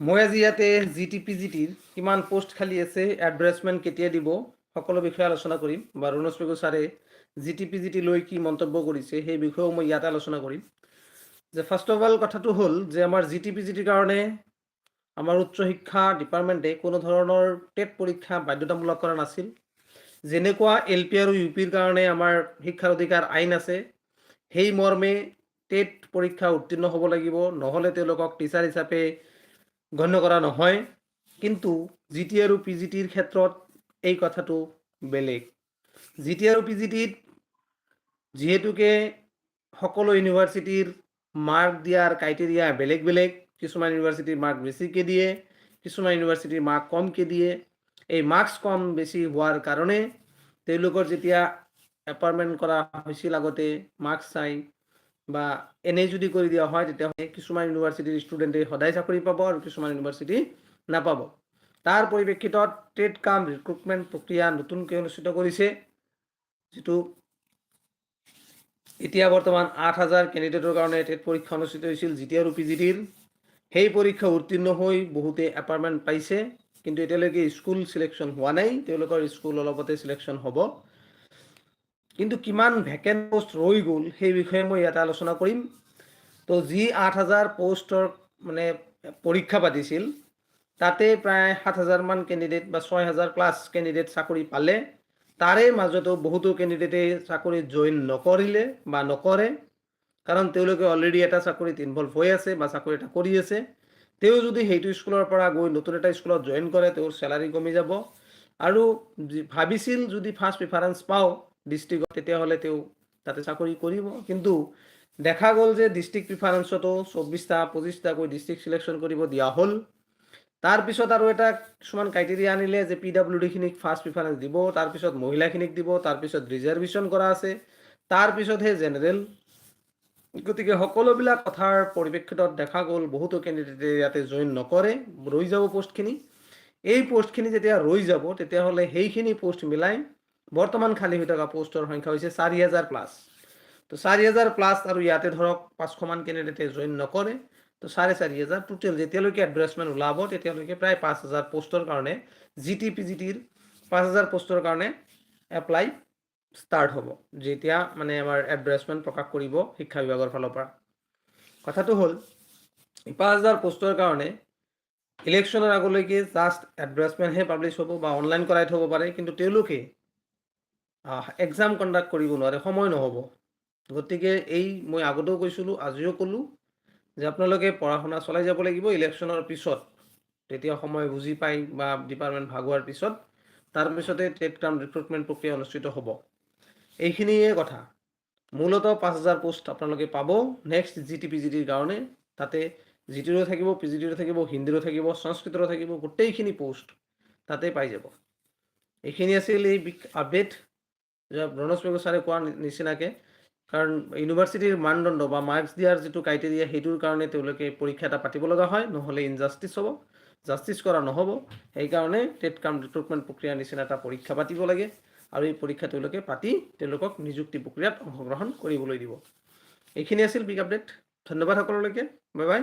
মই আজি ইয়াতে জি টি পি জি টিৰ কিমান পোষ্ট খালী আছে এডভাৰটাইজমেণ্ট কেতিয়া দিব, সকলো বিষয়ে আলোচনা কৰিম, বা ৰণোজ পেগু ছাৰে জি টি পি জি টি লৈ কি মন্তব্য কৰিছে, সেই বিষয়েও মই ইয়াতে আলোচনা কৰিম। যে ফাৰ্ষ্ট অফ অল কথাটো হ'ল যে আমাৰ জি টি পি জি টিৰ কাৰণে আমাৰ উচ্চ শিক্ষা ডিপাৰ্টমেণ্টে কোনো ধৰণৰ টেট পৰীক্ষা বাধ্যতামূলক কৰা নাছিল। যেনেকুৱা এল পি আৰু ইউ পিৰ কাৰণে আমাৰ শিক্ষাৰ অধিকাৰ আইন আছে, সেই মৰ্মে টেট পৰীক্ষা উত্তীৰ্ণ হ'ব লাগিব, নহ'লে তেওঁলোকক টিচাৰ হিচাপে গণ্য কৰা নহয়। কিন্তু জি টি আৰু পি জি টিৰ ক্ষেত্ৰত এই কথাটো বেলেগ। জি টি আৰু পি জি টিত যিহেতুকে সকলো ইউনিভাৰ্চিটিৰ মাৰ্ক দিয়াৰ ক্ৰাইটেৰিয়া বেলেগ বেলেগ, কিছুমান ইউনিভাৰ্চিটিৰ মাৰ্ক বেছিকৈ দিয়ে, কিছুমান ইউনিভাৰ্চিটিৰ মাৰ্ক কমকৈ দিয়ে। এই মাৰ্কছ কম বেছি হোৱাৰ কাৰণে তেওঁলোকৰ যেতিয়া এপইণ্টমেণ্ট কৰা হৈছিল আগতে, মাৰ্কছ চাই বা এনেই যদি কৰি দিয়া হয় তেতিয়াহ'লে কিছুমান ইউনিভাৰ্চিটিৰ ষ্টুডেণ্টে সদায় চাকৰি পাব আৰু কিছুমান ইউনিভাৰ্চিটি নাপাব। তাৰ পৰিপ্ৰেক্ষিতত ট্ৰেড কাম ৰিক্ৰুটমেণ্ট প্ৰক্ৰিয়া নতুনকৈ অনুষ্ঠিত কৰিছে, যিটো এতিয়া বৰ্তমান আঠ হাজাৰ কেণ্ডিডেটৰ কাৰণে টেট পৰীক্ষা অনুষ্ঠিত হৈছিল জি টি আৰু পি জি টিৰ সেই পৰীক্ষা উত্তীৰ্ণ হৈ বহুতে এপইণ্টমেণ্ট পাইছে, কিন্তু এতিয়ালৈকে স্কুল চিলেকশ্যন হোৱা নাই, তেওঁলোকৰ স্কুল অলপতে চিলেকশ্যন হ'ব। কিন্তু কিমান ভেকেণ্ট পোষ্ট ৰৈ গ'ল, সেই বিষয়ে মই ইয়াতে আলোচনা কৰিম। তো যি আঠ হাজাৰ পোষ্টৰ মানে পৰীক্ষা পাতিছিল, তাতে প্ৰায় সাত হাজাৰমান কেণ্ডিডেট বা ছয় হাজাৰ প্লাছ কেণ্ডিডেট চাকৰি পালে। তাৰে মাজতো বহুতো কেণ্ডিডেটে চাকৰিত জইন নকৰিলে বা নকৰে, কাৰণ তেওঁলোকে অলৰেডি এটা চাকৰিত ইনভলভ হৈ আছে বা চাকৰি এটা কৰি আছে। তেওঁ যদি সেইটো স্কুলৰ পৰা গৈ নতুন এটা স্কুলত জইন কৰে, তেওঁৰ চেলাৰী কমি যাব। আৰু ভাবিছিল যদি ফাৰ্ষ্ট প্ৰিফাৰেঞ্চ পাওঁ ডিষ্ট্ৰিক্টত তেতিয়াহ'লে তেওঁ তাতে চাকৰি কৰিব কিন্তু দেখা গ'ল যে ডিষ্ট্ৰিক্ট প্ৰিফাৰেঞ্চতো চৌব্বিছটা পঁচিছটাকৈ ডিষ্ট্ৰিক্ট চিলেকশ্যন কৰিব দিয়া হ'ল। তাৰপিছত আৰু এটা কিছুমান ক্ৰাইটেৰিয়া আনিলে যে পি ডাব্লিউ ডিখিনিক ফাৰ্ষ্ট প্ৰিফাৰেঞ্চ দিব তাৰপিছত মহিলাখিনিক দিব তাৰপিছত ৰিজাৰ্ভেশ্যন কৰা আছে। তাৰপিছতহে জেনেৰেল গতিকে সকলোবিলাক কথাৰ পৰিপ্ৰেক্ষিতত দেখা গ'ল বহুতো কেণ্ডিডেটে ইয়াতে জইন নকৰে, ৰৈ যাব পষ্টখিনি এই পষ্টখিনি যেতিয়া ৰৈ যাব, তেতিয়াহ'লে সেইখিনি পষ্ট মিলাই বৰ্তমান খালী হৈ থকা পোষ্টৰ সংখ্যা হৈছে চাৰি হাজাৰ প্লাছ তো চাৰি হাজাৰ প্লাছ আৰু ইয়াতে ধৰক পাঁচশমান কেণ্ডিডেটে জইন নকৰে, তো চাৰে চাৰি হাজাৰ টোটেল যেতিয়ালৈকে এডভাৰ্টাইজমেণ্ট ওলাব, তেতিয়ালৈকে প্ৰায় পাঁচ হাজাৰ পোষ্টৰ কাৰণে জি টি পি জি টিৰ পাঁচ হাজাৰ পোষ্টৰ কাৰণে এপ্লাই ষ্টাৰ্ট হ'ব, যেতিয়া মানে আমাৰ এডভাৰ্টাইজমেণ্ট প্ৰকাশ কৰিব শিক্ষা বিভাগৰ ফালৰ পৰা। কথাটো হ'ল পাঁচ হাজাৰ পোষ্টৰ কাৰণে ইলেকশ্যনৰ আগলৈকে জাষ্ট এডভাৰ্টাইজমেণ্টহে পাব্লিছ হ'ব বা অনলাইন কৰাই থ'ব পাৰে, কিন্তু তেওঁলোকে এক্সাম কণ্ডাক্ট কৰিব নোৱাৰে, সময় নহ'ব। গতিকে এই মই আগতেও কৈছিলোঁ, আজিও ক'লোঁ যে আপোনালোকে পঢ়া শুনা চলাই যাব লাগিব ইলেকশ্যনৰ পিছত। তেতিয়া সময় বুজি পাই বা ডিপাৰ্টমেণ্ট ভাগ হোৱাৰ পিছত তাৰপিছতে টেট কাম ৰিক্ৰুটমেণ্ট প্ৰক্ৰিয়া অনুষ্ঠিত হ'ব। এইখিনিয়ে কথা। মূলত পাঁচ হাজাৰ পোষ্ট আপোনালোকে পাব। নেক্সট জি টি পি জি টিৰ কাৰণে তাতে জি টিৰো থাকিব পি জি টিৰো থাকিব, হিন্দীৰো থাকিব, সংস্কৃতৰো থাকিব, গোটেইখিনি পোষ্ট তাতে পাই যাব। এইখিনি আছিল এই আপডেট পেগু ছাৰে কোৱাৰ নিচিনাকৈ। কাৰণ ইউনিভাৰ্চিটিৰ মানদণ্ড বা মাৰ্কছ দিয়াৰ যিটো ক্ৰাইটেৰিয়া, সেইটোৰ কাৰণে তেওঁলোকে পৰীক্ষা এটা পাতিব লগা হয়, নহ'লে ইনজাষ্টিছ হ'ব জাষ্টিছ কৰা নহ'ব। সেইকাৰণে টেট কাম ৰিক্ৰুটমেণ্ট প্ৰক্ৰিয়াৰ নিচিনা এটা পৰীক্ষা পাতিব লাগে আৰু এই পৰীক্ষা তেওঁলোকে পাতি তেওঁলোকক নিযুক্তি প্ৰক্ৰিয়াত অংশগ্ৰহণ কৰিবলৈ দিব। এইখিনি আছিল বিগ আপডেট ধন্যবাদ সকলোলৈকে। Bye bye